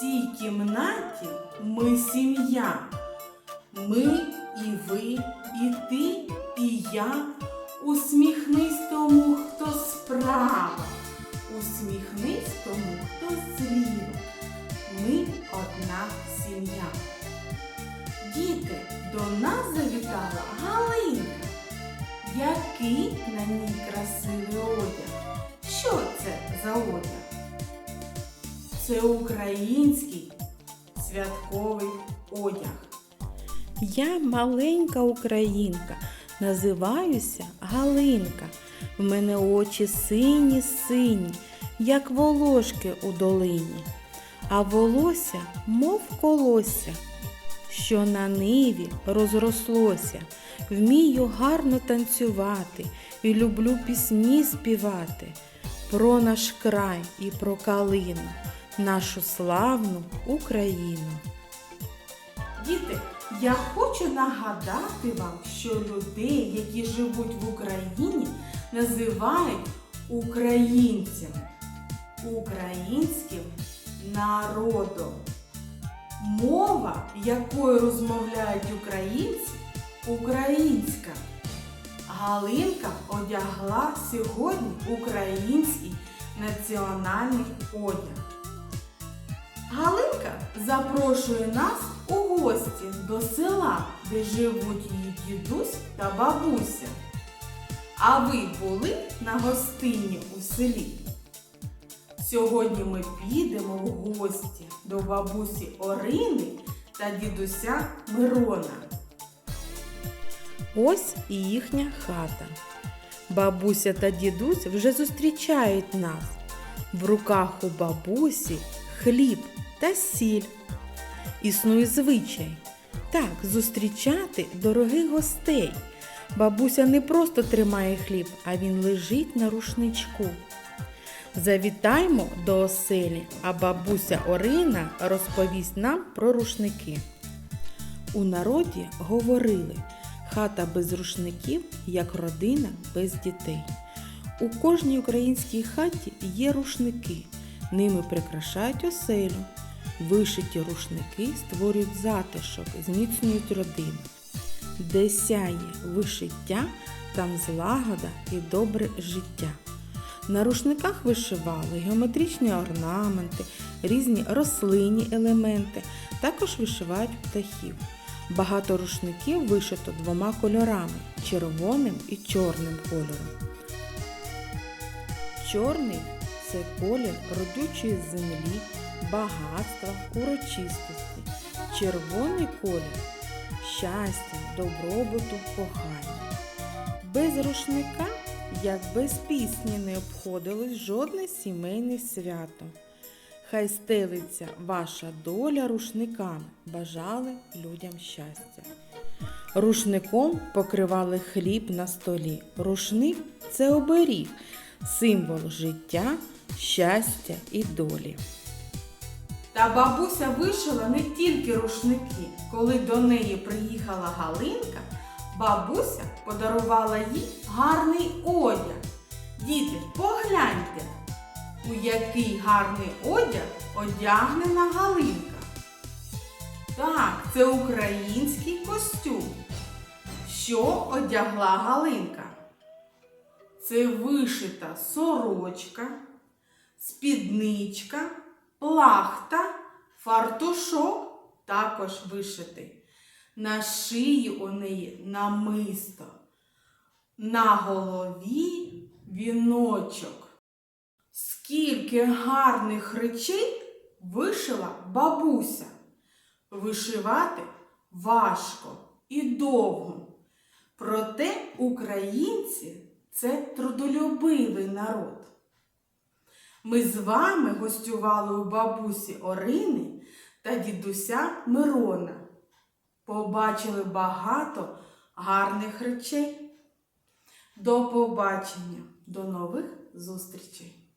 цій кімнаті ми сім'я. Ми і ви, і ти, і я. Усміхнись тому, хто справа. Усміхнись тому, хто зліва. Ми одна сім'я. Діти, до нас завітала Галинка. Який на ній красивий одяг? Що це за одяг? Це український святковий одяг. Я маленька українка, називаюся Галинка. В мене очі сині сині, як волошки у долині, а волосся, мов колосся, що на ниві розрослося. Вмію гарно танцювати і люблю пісні співати про наш край і про калину, нашу славну Україну. Діти, я хочу нагадати вам, що людей, які живуть в Україні, називають українцями, українським народом. Мова, якою розмовляють українці, українська. Галинка одягла сьогодні український національний одяг. Галинка запрошує нас у гості до села, де живуть її дідусь та бабуся. А ви були на гостині у селі? Сьогодні ми підемо в гості до бабусі Орини та дідуся Мирона. Ось і їхня хата. Бабуся та дідусь вже зустрічають нас. В руках у бабусі хліб та сіль. Існує звичай так зустрічати дорогих гостей. Бабуся не просто тримає хліб, а він лежить на рушничку. Завітаймо до оселі, а бабуся Орина розповість нам про рушники. У народі говорили, хата без рушників, як родина без дітей. У кожній українській хаті є рушники. Ними прикрашають оселю. Вишиті рушники створюють затишок, зміцнюють родину. Де сяє вишиття, там злагода і добре життя. На рушниках вишивали геометричні орнаменти, різні рослинні елементи, також вишивають птахів. Багато рушників вишито двома кольорами червоним і чорним кольором. Чорний це колір родючої землі, багатства, урочистості. Червоний колір щастя, добробуту, кохання. Без рушника, як без пісні, не обходилось жодне сімейне свято. Хай стелиться ваша доля рушниками, бажали людям щастя. Рушником покривали хліб на столі. Рушник це оберіг, символ життя, щастя і долі. Та бабуся вишила не тільки рушники. Коли до неї приїхала Галинка, бабуся подарувала їй гарний одяг. Діти, погляньте, у який гарний одяг одягнена Галинка. Так, це український костюм. Що одягла Галинка? Це вишита сорочка, спідничка, плахта, фартушок також вишитий. На шиї у неї намисто, на голові віночок. Скільки гарних речей вишила бабуся. Вишивати важко і довго. Проте українці це трудолюбивий народ. Ми з вами гостювали у бабусі Орини та дідуся Мирона. Побачили багато гарних речей. До побачення, до нових зустрічей!